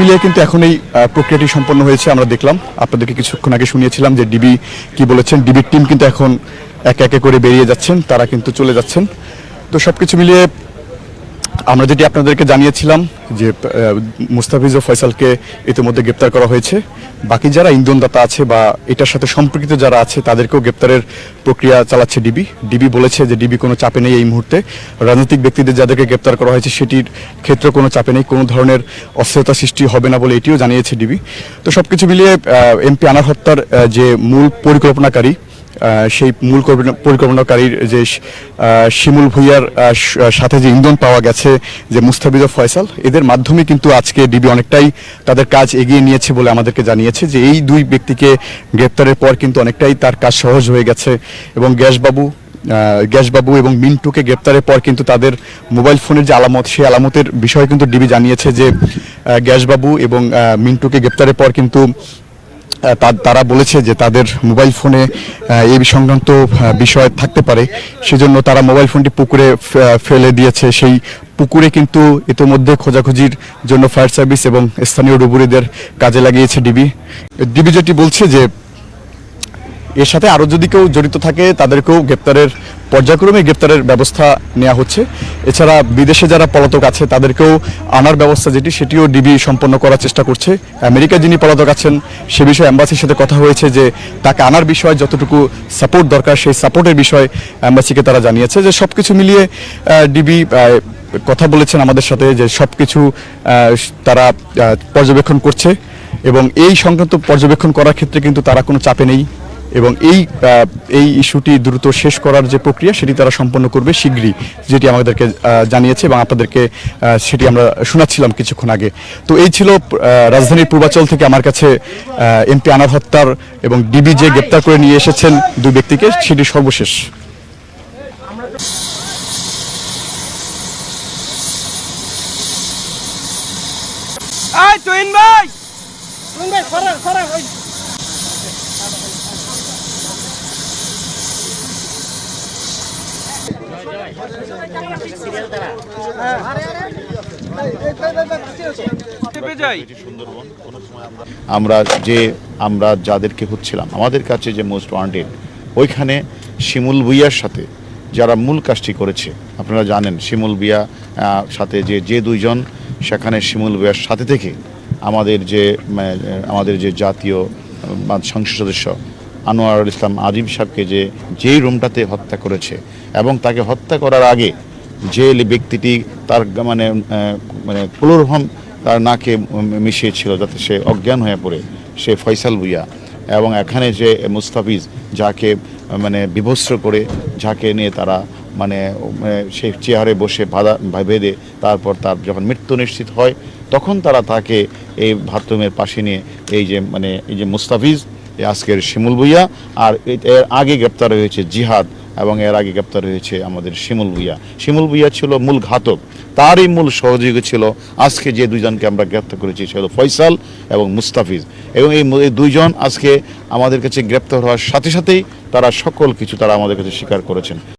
মিলিয়ে কিন্তু এখন এই প্রক্রিয়াটি সম্পন্ন হয়েছে, আমরা দেখলাম। আপনাদেরকে কিছুক্ষণ আগে শুনিয়েছিলাম যে ডিবি কি বলেছেন। ডিবির টিম কিন্তু এখন একে একে করে বেরিয়ে যাচ্ছেন, তারা কিন্তু চলে যাচ্ছেন। তো সবকিছু মিলিয়ে আমরা যেটি আপনাদেরকে জানিয়েছিলাম যে মুস্তাফিজ ও ফয়সালকে ইতিমধ্যে গ্রেপ্তার করা হয়েছে। বাকি যারা ইন্ধনদাতা আছে বা এটার সাথে সম্পর্কিত যারা আছে, তাদেরকেও গ্রেপ্তারের প্রক্রিয়া চালাচ্ছে ডিবি। ডিবি বলেছে যে ডিবি কোনো চাপে নেই এই মুহূর্তে। রাজনৈতিক ব্যক্তিদের যাদেরকে গ্রেপ্তার করা হয়েছে, সেটির ক্ষেত্রে কোনো চাপে নেই। কোনো ধরনের অস্থিরতা সৃষ্টি হবে না বলে এটিও জানিয়েছে ডিবি। তো সব কিছু মিলিয়ে এমপি আনার হত্যার যে মূল পরিকল্পনাকারী সেই মূল পরিকল্পনা- পরিকল্পনাকারীর যে শিমুল ভুইয়ার সাথে যে ইন্ধন পাওয়া গেছে যে মুস্তাফিজ ফয়সাল, এদের মাধ্যমে কিন্তু আজকে ডিবি অনেকটাই তাদের কাজ এগিয়ে নিয়েছে বলে আমাদেরকে জানিয়েছে যে এই দুই ব্যক্তিকে গ্রেপ্তারের পর কিন্তু অনেকটাই তার কাজ সহজ হয়ে গেছে এবং গ্যাসবাবু গ্যাসবাবু এবং মিন্টুকে গ্রেপ্তারের পর কিন্তু তাদের মোবাইল ফোনের যে আলামত, সেই আলামতের বিষয়ে কিন্তু ডিবি জানিয়েছে যে গ্যাসবাবু এবং মিন্টুকে গ্রেপ্তারের পর কিন্তু তারা বলেছে যে তাদের মোবাইল ফোনে এই সংক্রান্ত বিষয় থাকতে পারে। সেজন্য তারা মোবাইল ফোনটি পুকুরে ফেলে দিয়েছে। সেই পুকুরে কিন্তু ইতিমধ্যে খোঁজাখুঁজির জন্য ফায়ার সার্ভিস এবং স্থানীয় ডুবুরিদের কাজে লাগিয়েছে ডিবি। ডিবি যেটি বলছে যে এর সাথে আরও যদি কেউ জড়িত থাকে, তাদেরকেও গ্রেপ্তারের পর্যায়ক্রমে গ্রেপ্তারের ব্যবস্থা নেওয়া হচ্ছে। এছাড়া বিদেশে যারা পলাতক আছে, তাদেরকেও আনার ব্যবস্থা যেটি, সেটিও ডিবি সম্পন্ন করার চেষ্টা করছে। আমেরিকা যিনি পলাতক আছেন, সে বিষয়ে অ্যাম্বাসির সাথে কথা হয়েছে যে, তাকে আনার বিষয়ে যতটুকু সাপোর্ট দরকার, সেই সাপোর্টের বিষয়ে অ্যাম্বাসিকে তারা জানিয়েছে যে সব কিছু মিলিয়ে ডিবি কথা বলেছেন আমাদের সাথে যে সব কিছু তারা পর্যবেক্ষণ করছে। এবং এই সংক্রান্ত পর্যবেক্ষণ করার ক্ষেত্রে কিন্তু তারা কোনো চাপে নেই। এবং এই এই ইস্যুটি দ্রুত শেষ করার যে প্রক্রিয়া সেটি তারা সম্পন্ন করবে শীঘ্রই, যেটি আমাদেরকে জানিয়েছে এবং আপনাদেরকে সেটি আমরা শোনাচ্ছিলাম কিছুক্ষণ আগে। তো এই ছিল রাজধানীর পূর্বাচল থেকে আমার কাছে এমপি আনার হত্যার এবং ডিবি যে গ্রেপ্তার করে নিয়ে এসেছেন দুই ব্যক্তিকে, সেটি সর্বশেষ। ভাই চেপে যাই আমরা যে আমরা যাদেরকে হচ্ছিলাম আমাদের কাছে যে মোস্ট ওয়ান্টেড ওইখানে শিমুল ভুইয়ার সাথে যারা মূল কাজটি করেছে আপনারা জানেন শিমুল আহ, সাথে যে যে দুইজন সেখানে শিমুল ভুইয়ার সাথে থেকে আমাদের যে আমাদের যে জাতীয় সংসদ সদস্য আনোয়ারুল ইসলাম আজিম সাহেবকে যে যেই রুমটাতে হত্যা করেছে এবং তাকে হত্যা করার আগে যে ব্যক্তিটি তার মানে মানে ক্লোরোফর্ম তার নাকে মিশিয়েছিল যাতে সে অজ্ঞান হয়ে পড়ে, সে ফয়সাল ভুইয়া। এবং এখানে যে মুস্তাফিজ যাকে মানে বিভস্র করে যাকে নিয়ে তারা মানে সেই চেয়ারে বসে বাধা বেঁধে তারপর তার যখন মৃত্যু নিশ্চিত হয়, তখন তারা তাকে এই বাথরুমের পাশে নিয়ে এই যে মানে এই যে মুস্তাফিজ আজকের শিমুল ভুইয়া, আর এর আগে গ্রেপ্তার হয়েছে জিহাদ এবং এর আগে গ্রেপ্তার হয়েছে আমাদের শিমুল ভুইয়া। শিমুল ভুইয়া ছিল মূল ঘাতক, তারই মূল সহযোগী ছিল আজকে যে দুইজনকে আমরা গ্রেপ্তার করেছি, সে হলো ফয়সাল এবং মুস্তাফিজ। এবং এই দুইজন আজকে আমাদের কাছে গ্রেপ্তার হওয়ার সাথে সাথেই তারা সকল কিছু তারা আমাদের কাছে স্বীকার করেছেন।